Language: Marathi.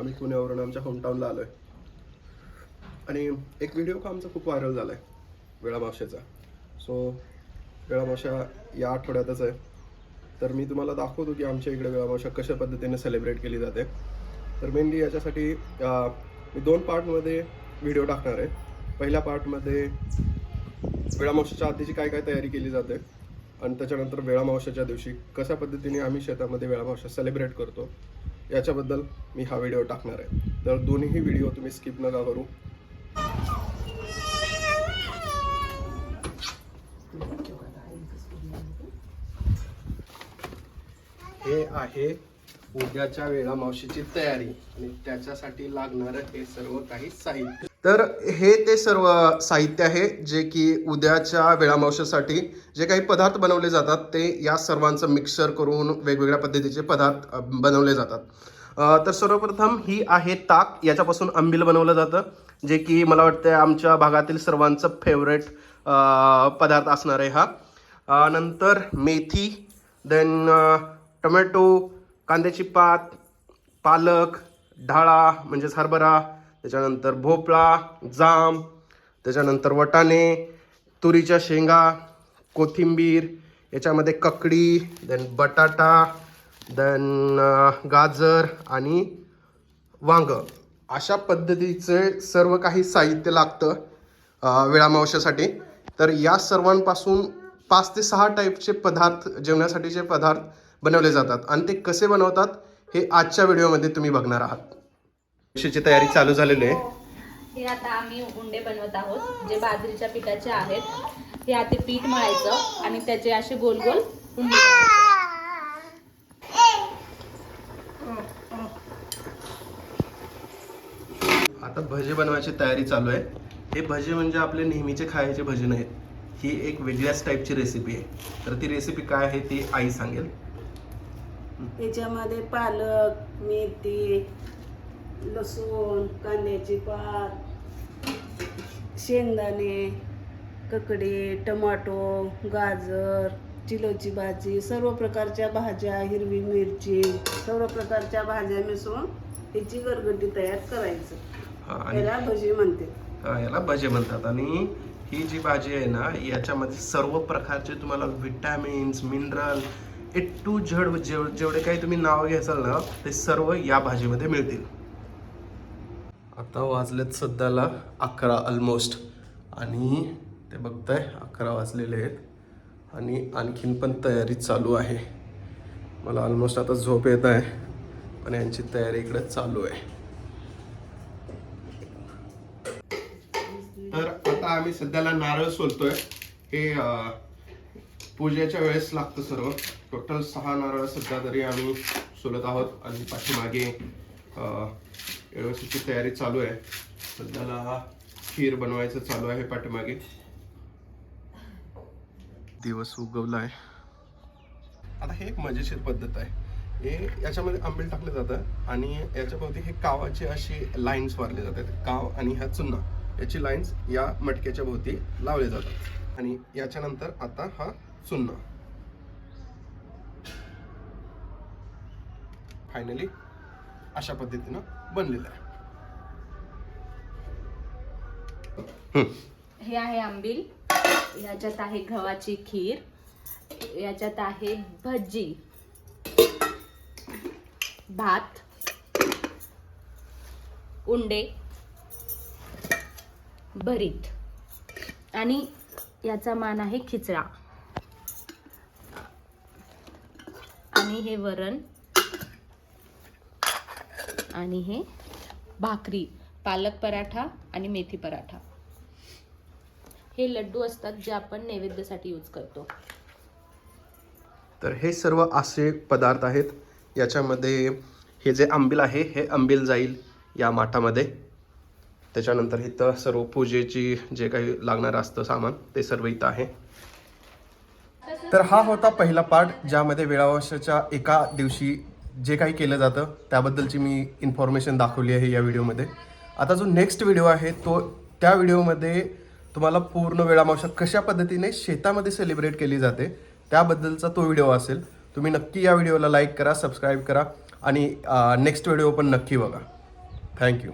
आम्ही पुण्यावरून आमच्या होमटाऊनला आलो आहे आणि एक व्हिडिओ का आमचा खूप व्हायरल झाला आहे वेळामावश्याचा सो वेळामावशा या आठवड्यातच आहे. तर मी तुम्हाला दाखवतो की आमच्या इकडे वेळामावशा कशा पद्धतीने सेलिब्रेट केली जाते. तर मेनली याच्यासाठी मी दोन पार्टमध्ये व्हिडिओ टाकणार आहे. पहिल्या पार्टमध्ये वेळामावशाच्या आधीची काय काय तयारी केली जाते आणि त्याच्यानंतर वेळामावशाच्या दिवशी कशा पद्धतीने आम्ही शेतामध्ये वेळामावशा सेलिब्रेट करतो. याच्याबद्दल मी हा व्हिडिओ टाकणार आहे. तर दोन्ही व्हिडिओ तुम्ही स्किप नका करू. हे आहे उद्याच्या वेळा मावशीची तयारी आणि त्याच्यासाठी लागणारं हे सर्व काही साहित्य. तर हे ते सर्व साहित्य आहे जे की उद्याच्या वेळामावशासाठी जे काही पदार्थ बनवले जातात ते या सर्वांचं मिक्सर करून वेगवेगळ्या पद्धतीचे पदार्थ बनवले जातात. तर सर्वप्रथम ही आहे ताक. याच्यापासून आंबील बनवलं जातं जे की मला वाटतं आमच्या भागातील सर्वांचं फेवरेट पदार्थ असणार आहे हा. नंतर मेथी देन टोमॅटो कांद्याची पात पालक ढाळा म्हणजेच हरभरा त्याच्यानंतर भोपळा जाम त्याच्यानंतर वटाणे तुरीच्या शेंगा कोथिंबीर याच्यामध्ये ककडी देन बटाटा देन गाजर आणि वांग. अशा पद्धतीचे सर्व काही साहित्य लागतं अ, तर या सर्वांपासून पाच ते सहा टाईपचे पदार्थ जेवणासाठीचे पदार्थ बनवले जातात. आणि ते कसे बनवतात हे आजच्या व्हिडिओमध्ये तुम्ही बघणार आहात. ची तयारी चालू झालेली आहे. हे आता आम्ही उंडे बनवत आहोत जे बाजरीच्या पिठाचे आहेत. हे आता पीठ मळायचं आणि त्याचे असे गोल गोल उंडे. आता भजे बनवायची तयारी चालू आहे. हे भजे म्हणजे आपले नेहमीचे खायचे भजे नाहीत ही एक वेगळ्याच टाईपची रेसिपी आहे. तर ती रेसिपी काय आहे ती आई सांगेल. याच्यामध्ये पालक मेथी लसूण कांद्याची पात शेंगदाणे ककडी टमाटो गाजर चिलोची भाजी सर्व प्रकारच्या भाज्या हिरवी मिरची सर्व प्रकारच्या भाज्या मिसळून याची गरगटी तयार करायचं. हा, याला भजी म्हणते. हा, याला भजे म्हणतात. आणि ही जी भाजी आहे ना याच्यामध्ये सर्व प्रकारचे तुम्हाला vitamins mineral A to Z जेव जेवढे काही तुम्ही नाव घ्याल ना ते सर्व या भाजीमध्ये मिळतील. आता वाजलेत सध्याला अकरा ऑलमोस्ट आणि ते बघताय अकरा वाजलेले आहेत. आणि आणखीन पण तयारी चालू आहे. मला ऑलमोस्ट आता झोप येत आहे पण यांची तयारी इकडे चालू आहे. तर आता आम्ही सध्याला नारळ सोलतोय. हे पूजेच्या वेळेस लागतं सर्व. टोटल सहा नारळ सध्या तरी आम्ही सोलत आहोत आणि पाठीमागे व्यवस्थितची तयारी चालू आहे. सध्याला खीर बनवायचं चालू आहे पाठीमागे. दिवस उगवला आहे. आता हे एक मजेशीर पद्धत आहे. हे याच्यामध्ये आंबील टाकलं जातं आणि याच्याभोवती हे कावाचे अशी लाईन्स मारले जातात. काव आणि ह्या चुन्ना याची लाईन्स या मटक्याच्या भोवती लावले जातात. आणि याच्यानंतर आता हा चुन्ना. फायनली अशा पद्धतीनं बनलेला आहे. हम्म. हे आहे आंबील याच्यात आहे गव्हाची खीर याच्यात आहे भजी भात उंडे भरीत. आणि याचा मान आहे खिचडा. आणि हे वरण आणि हे भाकरी पालक पराठा आणि मेथी पराठा. हे लड्डू असतात जे आपण नैवेद्यासाठी यूज करतो. तर हे सर्व असे पदार्थ आहेत. याच्यामध्ये हे जे आंबील आहे हे आंबील जाईल या माठामध्ये. त्याच्यानंतर इथं सर्व पूजेची जे काही लागणारं असतं सामान ते सर्व इथं आहे. तर हा होता पहिला पार्ट ज्यामध्ये वेळावशाच्या एका दिवशी जे काही केलं जातं त्याबद्दलची मी इन्फॉर्मेशन दाखवली आहे या व्हिडिओमध्ये आता जो नेक्स्ट व्हिडिओ आहे तो त्या व्हिडिओमध्ये तुम्हाला पूर्ण वेळामावशा कशा पद्धतीने शेतामध्ये सेलिब्रेट केली जाते त्याबद्दलचा तो व्हिडिओ असेल. तुम्ही नक्की या व्हिडिओला लाईक करा सबस्क्राईब करा आणि नेक्स्ट व्हिडिओ पण नक्की बघा. थँक्यू